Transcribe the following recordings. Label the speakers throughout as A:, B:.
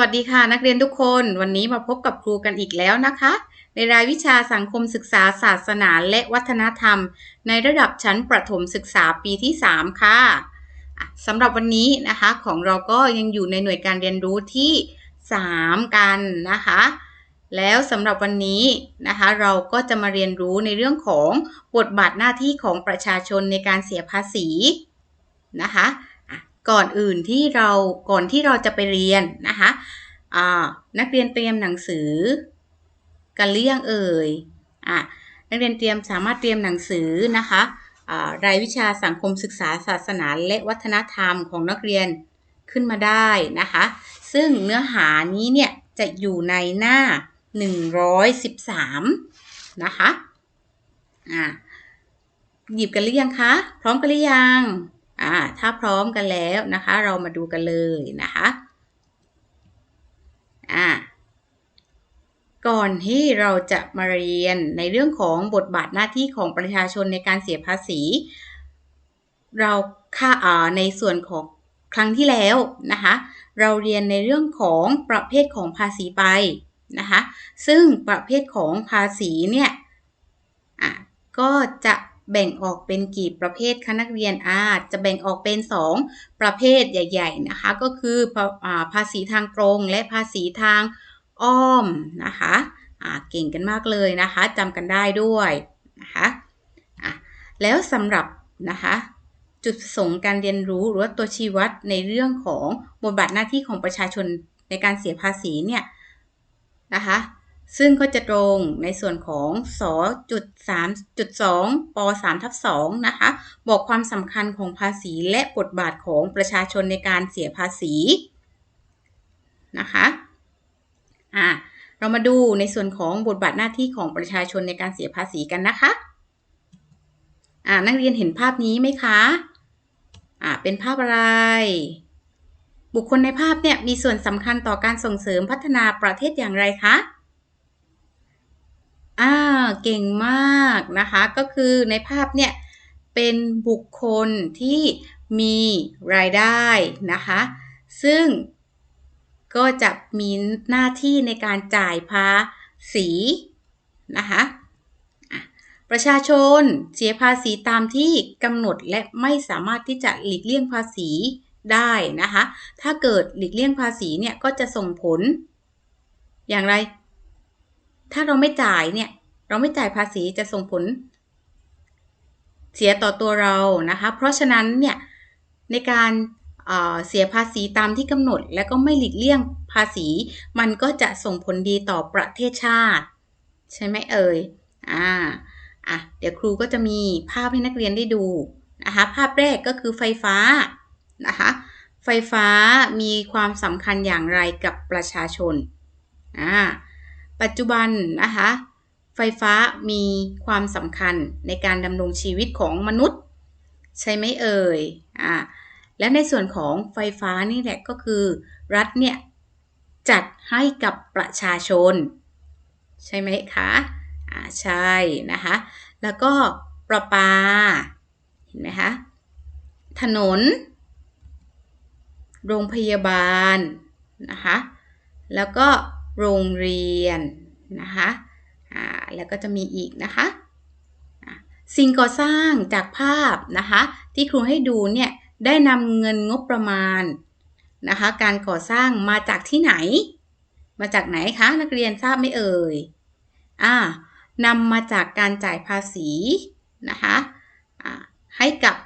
A: วัสดีค่ะ นักเรียนทุกคนวันนี้มาพบกับครูกันอีกแล้วนะคะ ในรายวิชาสังคมศึกษาศาสนาและวัฒนธรรม ในระดับชั้นประถมศึกษาปีที่ 3ค่ะอะสำหรับวันนี้นะคะของเราก็ยังอยู่ในหน่วยการเรียนรู้ที่ 3 กันนะคะ แล้วสำหรับวันนี้นะคะ เราก็จะมาเรียนรู้ในเรื่องของบทบาทหน้าที่ของประชาชนในการเสียภาษีนะคะ ก่อนอื่นที่เราก่อนที่เราจะไปเรียนนะคะอ่านักเรียนเตรียมหนังสือ กันหรือยังเอ่ยอะนักเรียนเตรียมสามารถเตรียมหนังสือนะคะอ่ารายวิชาสังคมศึกษาศาสนาและวัฒนธรรมของนักเรียนขึ้นมาได้นะคะ ซึ่งเนื้อหานี้เนี่ยจะอยู่ในหน้า 113 นะคะอะหยิบกันหรือยังคะ พร้อมกันหรือยัง อ่าถ้าพร้อมกันแล้วนะคะ เรามาดูกันเลยนะคะอ่าก่อนที่เราจะมาเรียนในเรื่องของบทบาทหน้าที่ของประชาชนในการเสียภาษี เราค่าอ่าในส่วนของครั้งที่แล้วนะคะ เราเรียนในเรื่องของประเภทของภาษีไปนะคะ ซึ่งประเภทของภาษีเนี่ยก็จะ แบ่งออกเป็นกี่ประเภทคะนักเรียนอาจะแบ่งออกเป็น 2 ประเภทใหญ่ ๆ นะคะ ก็คือภาษีทางตรงและภาษีทางอ้อมนะคะเก่งกันมากเลยนะคะจำกันได้ด้วยนะคะะแล้วสำหรับนะคะจุดประสงค์การเรียนรู้หรือว่าตัวชี้วัดในเรื่องของบทบาทหน้าที่ของประชาชนในการเสียภาษีเนี่ยนะคะ ซึ่งก็จะตรงในส่วนของสจุดสามจุดสองปสามทับสองนะคะ บอกความสำคัญของภาษีและบทบาทของประชาชนในการเสียภาษีนะคะอ่าเรามาดูในส่วนของบทบาทหน้าที่ของประชาชนในการเสียภาษีกันนะคะอ่านักเรียนเห็นภาพนี้ไหมคะอ่าเป็นภาพอะไรบุคคลในภาพเนี่ยมีส่วนสำคัญต่อการส่งเสริมพัฒนาประเทศอย่างไรคะ อ่าเก่งมากนะคะ ก็คือในภาพเนี่ย เป็นบุคคลที่มีรายได้นะคะ ซึ่งก็จะมีหน้าที่ในการจ่ายภาษีนะคะประชาชนเสียภาษีตามที่กำหนดและไม่สามารถที่จะหลีกเลี่ยงภาษีได้นะคะ ถ้าเกิดหลีกเลี่ยงภาษีเนี่ยก็จะส่งผล อย่างไร ถ้าเราไม่จ่ายเนี่ย เราไม่จ่ายภาษีจะส่งผล เสียต่อตัวเรานะคะ เพราะฉะนั้นเนี่ยในการเสียภาษีตามที่กำหนด และก็ไม่หลีกเลี่ยงภาษี มันก็จะส่งผลดีต่อประเทศชาติ ใช่ไหมเอ่ยอ่าอะเดี๋ยวครูก็จะมีภาพให้นักเรียนได้ดูนะคะภาพแรกก็คือไฟฟ้านะคะไฟฟ้ามีความสำคัญอย่างไรกับประชาชนอ่า ปัจจุบันนะคะ ไฟฟ้ามีความสำคัญในการดำรงชีวิตของมนุษย์ ใช่ไหมเอ่ยอ่าและในส่วนของไฟฟ้านี่แหละก็คือ รัฐเนี่ยจัดให้กับประชาชน ใช่ไหมคะอ่าใช่นะคะ แล้วก็ประปา เห็นไหมคะ ถนน โรงพยาบาลนะคะ แล้วก็ โรงเรียนนะคะแล้วก็จะมีอีกนะคะ สิ่งก่อสร้างจากภาพนะคะที่ครูให้ดูเนี่ยได้นำเงินงบประมาณนะคะการก่อสร้างมาจากที่ไหน มาจากไหนคะนักเรียนทราบไหมเอ่ยอ่านำมาจากการจ่ายภาษีนะคะะให้กับ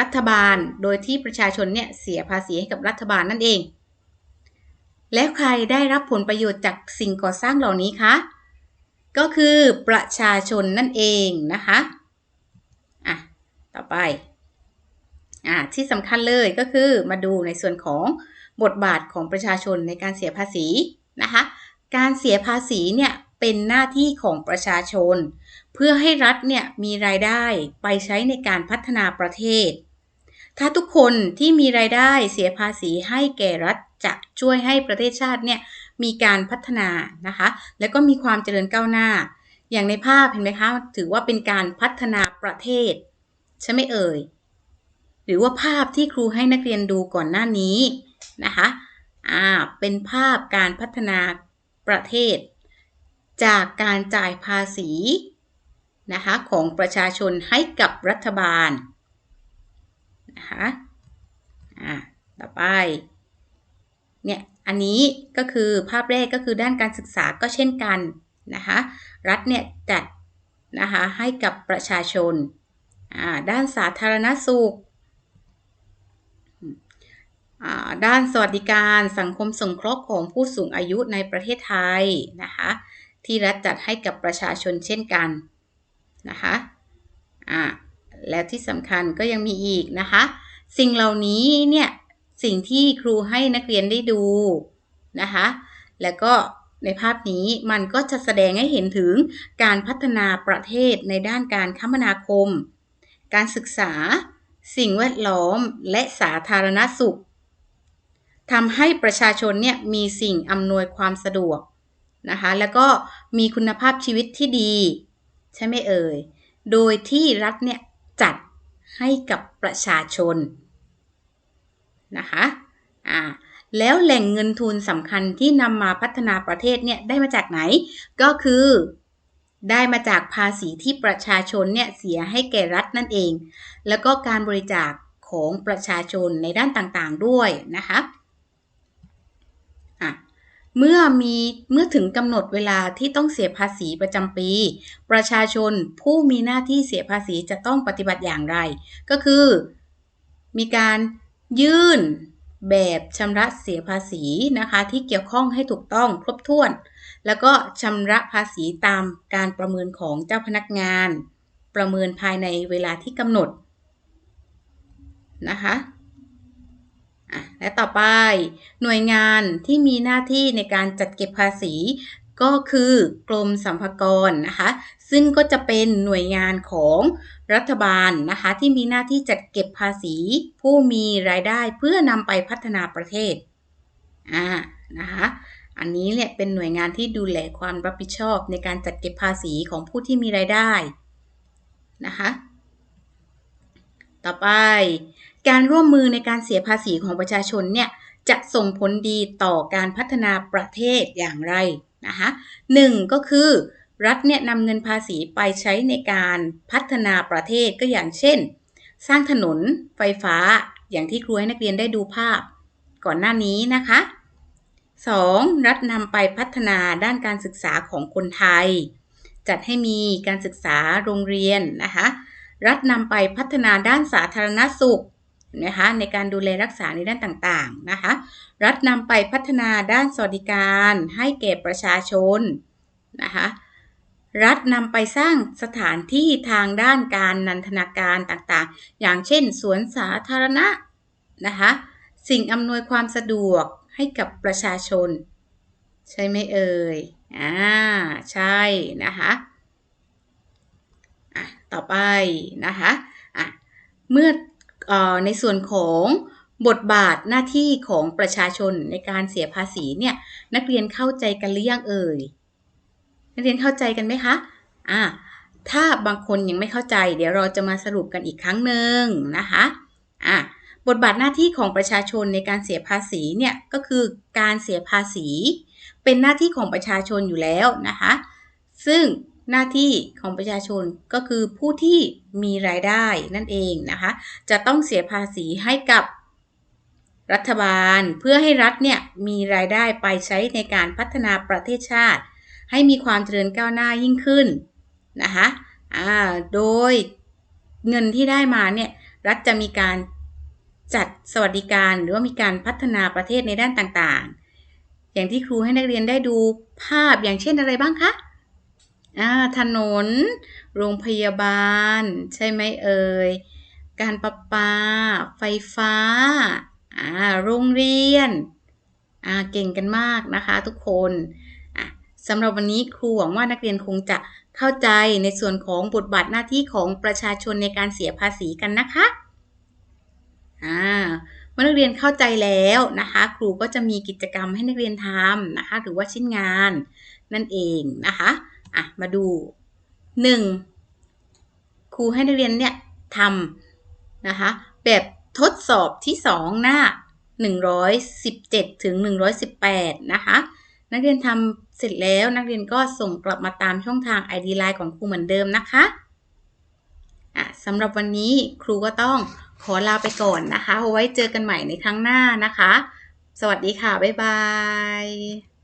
A: รัฐบาลโดยที่ประชาชนเนี่ยเสียภาษีให้กับรัฐบาลนั่นเอง แล้วใครได้รับผลประโยชน์จากสิ่งก่อสร้างเหล่านี้คะ ก็คือประชาชนนั่นเองนะคะอะต่อไปอะที่สำคัญเลยก็คือมาดูในส่วนของบทบาทของประชาชนในการเสียภาษีนะคะ การเสียภาษีเนี่ยเป็นหน้าที่ของประชาชน เพื่อให้รัฐเนี่ยมีรายได้ไปใช้ในการพัฒนาประเทศ ถ้าทุกคนที่มีรายได้เสียภาษีให้แก่รัฐจะช่วยให้ประเทศชาติเนี่ยมีการพัฒนานะคะ และก็มีความเจริญก้าวหน้า อย่างในภาพเห็นไหมคะ ถือว่าเป็นการพัฒนาประเทศ ใช่ไหมเอ่ย หรือว่าภาพที่ครูให้นักเรียนดูก่อนหน้านี้นะคะ อ่า เป็นภาพการพัฒนาประเทศ จากการจ่ายภาษีนะคะของประชาชนให้กับรัฐบาลนะคะ อ่า ต่อไป เนี่ยอันนี้ก็คือภาพแรกก็คือด้านการศึกษาก็เช่นกันนะคะรัฐเนี่ยจัดนะคะให้กับประชาชน ด้านสาธารณสุข ด้านสวัสดิการสังคมสงเคราะห์ของผู้สูงอายุในประเทศไทยนะคะที่รัฐจัดให้กับประชาชนเช่นกันนะคะแล้วที่สำคัญก็ยังมีอีกนะคะ สิ่งเหล่านี้เนี่ย สิ่งที่ครูให้นักเรียนได้ดูนะคะ แล้วก็ในภาพนี้มันก็จะแสดงให้เห็นถึงการพัฒนาประเทศในด้านการคมนาคม การศึกษา สิ่งแวดล้อมและสาธารณสุขทำให้ประชาชนเนี่ยมีสิ่งอำนวยความสะดวกนะคะแล้วก็มีคุณภาพชีวิตที่ดี ใช่ไหมเอ่ย โดยที่รัฐเนี่ยจัดให้กับประชาชน นะคะอ่าแล้วแหล่งเงินทุนสำคัญที่นำมาพัฒนาประเทศเนี่ยได้มาจากไหน ก็คือ ได้มาจากภาษีที่ประชาชนเนี่ยเสียให้แก่รัฐนั่นเอง แล้วก็การบริจาคของประชาชนในด้านต่างๆด้วยนะคะะเมื่อมีเมื่อถึงกำหนดเวลาที่ต้องเสียภาษีประจำปี ประชาชนผู้มีหน้าที่เสียภาษีจะต้องปฏิบัติอย่างไร ก็คือ มีการ ยื่นแบบชำระเสียภาษีนะคะ ที่เกี่ยวข้องให้ถูกต้องครบถ้วน แล้วก็ชำระภาษีตามการประเมินของเจ้าพนักงาน ประเมินภายในเวลาที่กำหนดนะคะและต่อไปหน่วยงานที่มีหน้าที่ในการจัดเก็บภาษี ก็คือกรมสรรพากรนะคะ ซึ่งก็จะเป็นหน่วยงานของรัฐบาลนะคะ ที่มีหน้าที่จัดเก็บภาษี ผู้มีรายได้เพื่อนำไปพัฒนาประเทศอ่านะคะอันนี้เนี่ยเป็นหน่วยงานที่ดูแลความรับผิดชอบในการจัดเก็บภาษีของผู้ที่มีรายได้นะคะต่อไป การร่วมมือในการเสียภาษีของประชาชนเนี่ยจะส่งผลดีต่อการพัฒนาประเทศอย่างไรนะคะหนึ่งก็คือรัฐเนี่ยนำเงินภาษีไปใช้ในการพัฒนาประเทศก็อย่างเช่น สร้างถนนไฟฟ้าอย่างที่ครูให้นักเรียนได้ดูภาพ ก่อนหน้านี้นะคะ 2. รัฐนำไปพัฒนาด้านการศึกษาของคนไทย จัดให้มีการศึกษาโรงเรียนนะคะ รัฐนำไปพัฒนาด้านสาธารณสุข นะคะในการดูแลรักษาในด้านต่างๆนะคะรัฐนำไปพัฒนาด้านสวัสดิการให้แก่ประชาชนนะคะรัฐนำไปสร้างสถานที่ทางด้านการนันทนาการต่างๆ อย่างเช่น สวนสาธารณะนะคะสิ่งอำนวยความสะดวกให้กับประชาชน ใช่ไหมเอ่ยอ่าใช่นะคะอะต่อไปนะคะอะเมื่อ ในส่วนของบทบาทหน้าที่ของประชาชนในการเสียภาษีเนี่ยนักเรียนเข้าใจกันหรือยังเอ่ยนักเรียนเข้าใจกันไหมคะอ่าถ้าบางคนยังไม่เข้าใจ เดี๋ยวเราจะมาสรุปกันอีกครั้งหนึ่งนะคะอ่าบทบาทหน้าที่ของประชาชนในการเสียภาษีเนี่ยก็คือการเสียภาษี เป็นหน้าที่ของประชาชนอยู่แล้วนะคะ ซึ่ง หน้าที่ของประชาชนก็คือผู้ที่มีรายได้นั่นเองนะคะ จะต้องเสียภาษีให้กับรัฐบาลเพื่อให้รัฐเนี่ยมีรายได้ไปใช้ในการพัฒนาประเทศชาติ ให้มีความเจริญก้าวหน้ายิ่งขึ้นนะคะอ่าโดยเงินที่ได้มาเนี่ยรัฐจะมีการจัดสวัสดิการหรือว่ามีการพัฒนาประเทศในด้านต่างๆ อย่างที่ครูให้นักเรียนได้ดูภาพอย่างเช่นอะไรบ้างคะ อ่าถนน โรงพยาบาล ใช่ไหมเอ่ย การประปา ไฟฟ้า อ่า โรงเรียน อ่า เก่งกันมากนะคะทุกคน อะสำหรับวันนี้ครูหวังว่านักเรียนคงจะเข้าใจในส่วนของบทบาทหน้าที่ของประชาชนในการเสียภาษีกันนะคะ อ่าเมื่อนักเรียนเข้าใจแล้วนะคะ ครูก็จะมีกิจกรรมให้นักเรียนทำนะคะ หรือว่าชิ้นงานนั่นเองนะคะ อะมาดู 1. ครูให้นักเรียนเนี่ยทำนะคะ แบบทดสอบที่ 2 หน้า 117 ถึง 118 นะคะ นักเรียนทำเสร็จแล้วนักเรียนก็ส่งกลับมาตามช่องทาง ID Line ของครูเหมือนเดิมนะคะอะสำหรับวันนี้ครูก็ต้องขอลาไปก่อนนะคะ ไว้เจอกันใหม่ในครั้งหน้านะคะ สวัสดีค่ะ บ๊ายบาย